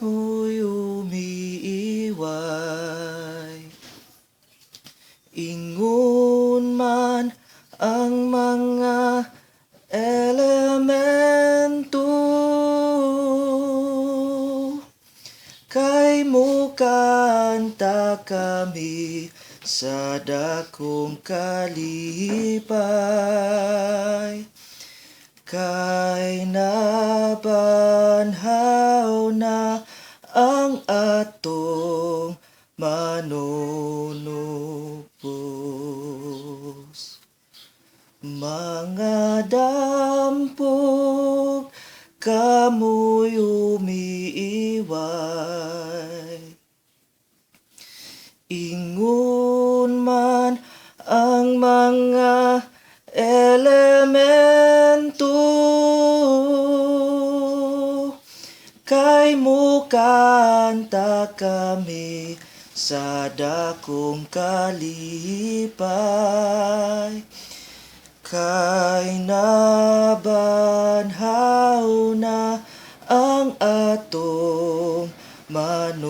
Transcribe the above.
mo'y umiiway. Ingon man ang mga elemento Kay mo kanta kami sa dakong kalipay Kay nabay nabanhaw na ang atong manunupos. Mga dampog kamoy umiiway. Ingon man ang mga elemento kay mukanta kami sa dakong kalipay kay nabanhaw na ang atong manunupos.